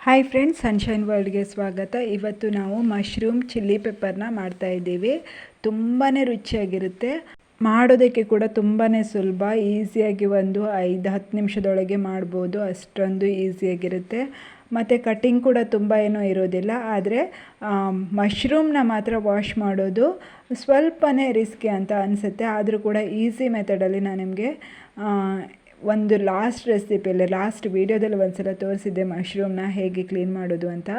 Hi friends sunshine ವರ್ಲ್ಡ್ಗೆ ಸ್ವಾಗತ. ಇವತ್ತು ನಾವು ಮಶ್ರೂಮ್ ಚಿಲ್ಲಿ ಪೆಪ್ಪರ್ನ ಮಾಡ್ತಾ ಇದ್ದೀವಿ. ತುಂಬಾ ರುಚಿಯಾಗಿರುತ್ತೆ. ಮಾಡೋದಕ್ಕೆ ಕೂಡ ತುಂಬಾ ಸುಲಭ. ಈಸಿಯಾಗಿ ಒಂದು ಐದು, ಹತ್ತು ನಿಮಿಷದೊಳಗೆ ಮಾಡ್ಬೋದು. ಅಷ್ಟೊಂದು ಈಸಿಯಾಗಿರುತ್ತೆ ಮತ್ತು ಕಟ್ಟಿಂಗ್ ಕೂಡ ತುಂಬ ಏನೂ ಇರೋದಿಲ್ಲ. ಆದರೆ ಮಶ್ರೂಮ್ನ ಮಾತ್ರ ವಾಶ್ ಮಾಡೋದು ಸ್ವಲ್ಪನೇ ರಿಸ್ಕಿ ಅಂತ ಅನಿಸುತ್ತೆ. ಆದರೂ ಕೂಡ ಈಸಿ ಮೆಥಡಲ್ಲಿ ನಾನು ನಿಮಗೆ ಒಂದು ಲಾಸ್ಟ್ ರೆಸಿಪಿಯಲ್ಲಿ ಲಾಸ್ಟ್ ವೀಡಿಯೋದಲ್ಲಿ ಒಂದು ಸಲ ತೋರಿಸಿದ್ದೆ ಮಶ್ರೂಮ್ನ ಹೇಗೆ ಕ್ಲೀನ್ ಮಾಡೋದು ಅಂತ.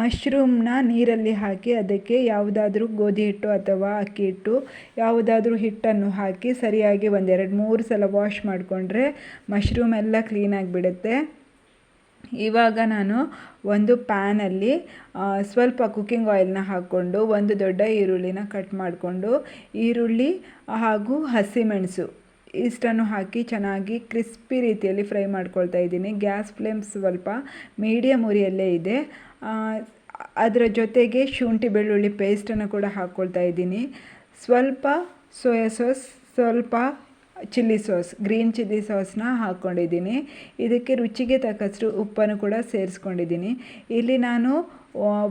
ಮಶ್ರೂಮ್ನ ನೀರಲ್ಲಿ ಹಾಕಿ ಅದಕ್ಕೆ ಯಾವುದಾದ್ರೂ ಗೋಧಿ ಹಿಟ್ಟು ಅಥವಾ ಅಕ್ಕಿ ಹಿಟ್ಟು, ಯಾವುದಾದ್ರೂ ಹಿಟ್ಟನ್ನು ಹಾಕಿ ಸರಿಯಾಗಿ ಒಂದೆರಡು ಮೂರು ಸಲ ವಾಶ್ ಮಾಡಿಕೊಂಡ್ರೆ ಮಶ್ರೂಮ್ ಎಲ್ಲ ಕ್ಲೀನಾಗಿಬಿಡುತ್ತೆ ಇವಾಗ ನಾನು ಒಂದು ಪ್ಯಾನಲ್ಲಿ ಸ್ವಲ್ಪ ಕುಕ್ಕಿಂಗ್ ಆಯಿಲ್ನ ಹಾಕ್ಕೊಂಡು ಒಂದು ದೊಡ್ಡ ಈರುಳ್ಳಿನ ಕಟ್ ಮಾಡಿಕೊಂಡು, ಈರುಳ್ಳಿ ಹಾಗೂ ಹಸಿಮೆಣಸು ಇಷ್ಟನ್ನು ಹಾಕಿ ಚೆನ್ನಾಗಿ ಕ್ರಿಸ್ಪಿ ರೀತಿಯಲ್ಲಿ ಫ್ರೈ ಮಾಡ್ಕೊಳ್ತಾ ಇದ್ದೀನಿ. ಗ್ಯಾಸ್ ಫ್ಲೇಮ್ ಸ್ವಲ್ಪ ಮೀಡಿಯಮ್ ಉರಿಯಲ್ಲೇ ಇದೆ. ಅದರ ಜೊತೆಗೆ ಶುಂಠಿ ಬೆಳ್ಳುಳ್ಳಿ ಪೇಸ್ಟನ್ನು ಕೂಡ ಹಾಕ್ಕೊಳ್ತಾ ಇದ್ದೀನಿ. ಸ್ವಲ್ಪ ಸೋಯಾ ಸಾಸ್ ಸ್ವಲ್ಪ ಚಿಲ್ಲಿ ಸಾಸ್ ಗ್ರೀನ್ ಚಿಲ್ಲಿ ಸಾಸ್ನ ಹಾಕ್ಕೊಂಡಿದ್ದೀನಿ ಇದಕ್ಕೆ ರುಚಿಗೆ ತಕ್ಕಷ್ಟು ಉಪ್ಪನ್ನು ಕೂಡ ಸೇರಿಸ್ಕೊಂಡಿದ್ದೀನಿ. ಇಲ್ಲಿ ನಾನು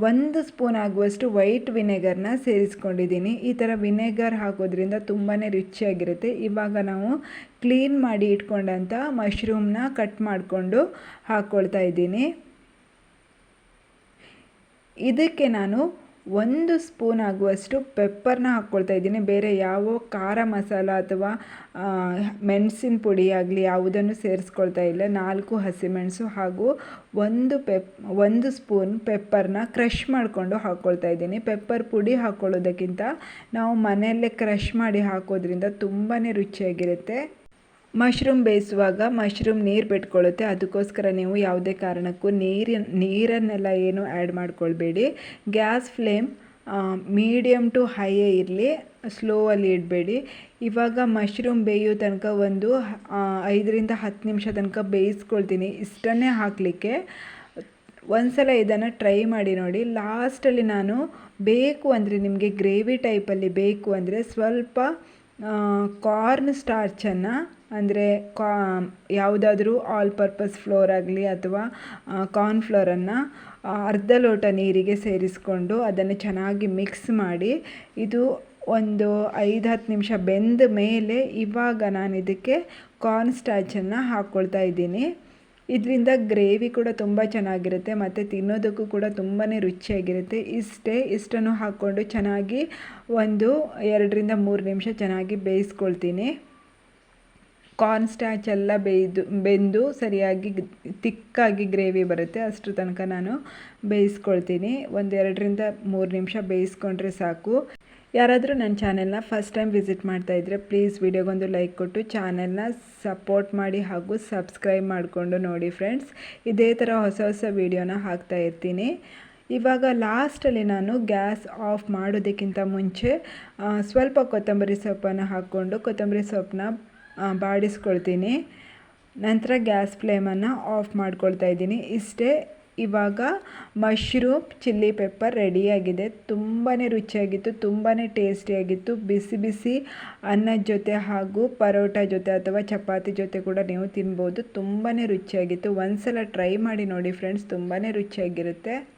ಒಂದು ಸ್ಪೂನ್ ಆಗುವಷ್ಟು ವೈಟ್ ವಿನೆಗರ್ನ ಸೇರಿಸ್ಕೊಂಡಿದ್ದೀನಿ. ಈ ಥರ ವಿನೆಗರ್ ಹಾಕೋದ್ರಿಂದ ತುಂಬಾ ರುಚಿಯಾಗಿರುತ್ತೆ. ಇವಾಗ ನಾವು ಕ್ಲೀನ್ ಮಾಡಿ ಇಟ್ಕೊಂಡಂಥ ಮಶ್ರೂಮ್ನ ಕಟ್ ಮಾಡಿಕೊಂಡು ಹಾಕ್ಕೊಳ್ತಾ ಇದ್ದೀನಿ. ಇದಕ್ಕೆ ನಾನು ಒಂದು ಸ್ಪೂನ್ ಆಗುವಷ್ಟು ಪೆಪ್ಪರ್ನ ಹಾಕ್ಕೊಳ್ತಾ ಇದ್ದೀನಿ. ಬೇರೆ ಯಾವ ಖಾರ ಮಸಾಲ ಅಥವಾ ಮೆಣಸಿನ ಪುಡಿ ಆಗಲಿ ಯಾವುದನ್ನು ಸೇರಿಸ್ಕೊಳ್ತಾ ಇಲ್ಲ. ನಾಲ್ಕು ಹಸಿಮೆಣಸು ಹಾಗೂ ಒಂದು ಪೆಪ್, ಒಂದು ಸ್ಪೂನ್ ಪೆಪ್ಪರ್ನ ಕ್ರಷ್ ಮಾಡಿಕೊಂಡು ಹಾಕ್ಕೊಳ್ತಾ ಇದ್ದೀನಿ. ಪೆಪ್ಪರ್ ಪುಡಿ ಹಾಕ್ಕೊಳ್ಳೋದಕ್ಕಿಂತ ನಾವು ಮನೆಯಲ್ಲೇ ಕ್ರಷ್ ಮಾಡಿ ಹಾಕೋದ್ರಿಂದ ತುಂಬಾ ರುಚಿಯಾಗಿರುತ್ತೆ. ಮಶ್ರೂಮ್ ಬೇಯಿಸುವಾಗ ಮಶ್ರೂಮ್ ನೀರು ಬಿಟ್ಕೊಳ್ಳುತ್ತೆ. ಅದಕ್ಕೋಸ್ಕರ ನೀವು ಯಾವುದೇ ಕಾರಣಕ್ಕೂ ನೀರಿನ ನೀರನ್ನೆಲ್ಲ ಏನು ಆ್ಯಡ್ ಮಾಡ್ಕೊಳ್ಬೇಡಿ. ಗ್ಯಾಸ್ ಫ್ಲೇಮ್ ಮೀಡಿಯಮ್ ಟು ಹೈಯೇ ಇರಲಿ. ಸ್ಲೋವಲ್ಲಿ ಇಡಬೇಡಿ. ಇವಾಗ ಮಶ್ರೂಮ್ ಬೇಯೋ ತನಕ ಒಂದು ಐದರಿಂದ ಹತ್ತು ನಿಮಿಷ ತನಕ ಬೇಯಿಸ್ಕೊಳ್ತೀನಿ. ಇಷ್ಟನ್ನೇ ಹಾಕಲಿಕ್ಕೆ ಒಂದ್ಸಲ ಇದನ್ನು ಟ್ರೈ ಮಾಡಿ ನೋಡಿ. ಲಾಸ್ಟಲ್ಲಿ ನಾನು ಬೇಕು ಅಂದರೆ ನಿಮಗೆ ಗ್ರೇವಿ ಟೈಪಲ್ಲಿ ಬೇಕು ಅಂದರೆ ಸ್ವಲ್ಪ ಕಾರ್ನ್ ಸ್ಟಾರ್ಚನ್ನು ಅಂದರೆ ಕಾ, ಯಾವುದಾದ್ರೂ ಆಲ್ ಪರ್ಪಸ್ ಫ್ಲೋರ್ ಆಗಲಿ ಅಥವಾ ಕಾರ್ನ್ ಫ್ಲೋರನ್ನು ಅರ್ಧ ಲೋಟ ನೀರಿಗೆ ಸೇರಿಸ್ಕೊಂಡು ಅದನ್ನು ಚೆನ್ನಾಗಿ ಮಿಕ್ಸ್ ಮಾಡಿ, ಇದು ಒಂದು ಐದು ಹತ್ತು ನಿಮಿಷ ಬೆಂದ ಮೇಲೆ ಇವಾಗ ನಾನು ಇದಕ್ಕೆ ಕಾರ್ನ್ ಸ್ಟ್ಯಾಚನ್ನು ಹಾಕ್ಕೊಳ್ತಾ ಇದ್ದೀನಿ. ಇದರಿಂದ ಗ್ರೇವಿ ಕೂಡ ತುಂಬ ಚೆನ್ನಾಗಿರುತ್ತೆ, ಮತ್ತು ತಿನ್ನೋದಕ್ಕೂ ಕೂಡ ತುಂಬಾ ರುಚಿಯಾಗಿರುತ್ತೆ. ಇಷ್ಟೇ, ಇಷ್ಟನ್ನು ಹಾಕ್ಕೊಂಡು ಚೆನ್ನಾಗಿ ಒಂದು ಎರಡರಿಂದ ಮೂರು ನಿಮಿಷ ಚೆನ್ನಾಗಿ ಬೇಯಿಸ್ಕೊಳ್ತೀನಿ. ಕಾರ್ನ್ ಸ್ಟ್ಯಾಚ್ ಎಲ್ಲ ಬೇಯ್ದು, ಬೆಂದು ಸರಿಯಾಗಿ ತಿಕ್ಕಾಗಿ ಗ್ರೇವಿ ಬರುತ್ತೆ. ಅಷ್ಟರ ತನಕ ನಾನು ಬೇಯಿಸ್ಕೊಳ್ತೀನಿ. ಒಂದು ಎರಡರಿಂದ ಮೂರು ನಿಮಿಷ ಬೇಯಿಸ್ಕೊಂಡ್ರೆ ಸಾಕು. ಯಾರಾದರೂ ನನ್ನ ಚಾನೆಲ್ನ ಫಸ್ಟ್ ಟೈಮ್ ವಿಸಿಟ್ ಮಾಡ್ತಾಯಿದ್ರೆ ಪ್ಲೀಸ್ ವಿಡಿಯೋಗೊಂದು ಲೈಕ್ ಕೊಟ್ಟು ಚಾನೆಲ್ನ ಸಪೋರ್ಟ್ ಮಾಡಿ ಹಾಗೂ ಸಬ್ಸ್ಕ್ರೈಬ್ ಮಾಡಿಕೊಂಡು ನೋಡಿ ಫ್ರೆಂಡ್ಸ್ ಇದೇ ಥರ ಹೊಸ ಹೊಸ ವೀಡಿಯೋನ ಹಾಕ್ತಾ ಇರ್ತೀನಿ. ಇವಾಗ ಲಾಸ್ಟಲ್ಲಿ ನಾನು ಗ್ಯಾಸ್ ಆಫ್ ಮಾಡೋದಕ್ಕಿಂತ ಮುಂಚೆ ಸ್ವಲ್ಪ ಕೊತ್ತಂಬರಿ ಸೊಪ್ಪನ್ನು ಹಾಕ್ಕೊಂಡು ಕೊತ್ತಂಬರಿ ಸೊಪ್ಪನ್ನ ಬಾಡಿಸ್ಕೊಳ್ತೀನಿ. ನಂತರ ಗ್ಯಾಸ್ ಫ್ಲೇಮನ್ನು ಆಫ್ ಮಾಡ್ಕೊಳ್ತಾ ಇದ್ದೀನಿ. ಇಷ್ಟೇ, ಇವಾಗ ಮಶ್ರೂಮ್ ಚಿಲ್ಲಿ ಪೆಪ್ಪರ್ ರೆಡಿಯಾಗಿದೆ. ತುಂಬಾ ರುಚಿಯಾಗಿತ್ತು ತುಂಬಾ ಟೇಸ್ಟಿಯಾಗಿತ್ತು. ಬಿಸಿ ಬಿಸಿ ಅನ್ನದ ಜೊತೆ ಹಾಗೂ ಪರೋಟ ಜೊತೆ ಅಥವಾ ಚಪಾತಿ ಜೊತೆ ಕೂಡ ನೀವು ತಿನ್ಬೋದು. ತುಂಬಾ ರುಚಿಯಾಗಿತ್ತು. ಒಂದು ಸಲ ಟ್ರೈ ಮಾಡಿ ನೋಡಿ ಫ್ರೆಂಡ್ಸ್ ತುಂಬಾ ರುಚಿಯಾಗಿರುತ್ತೆ.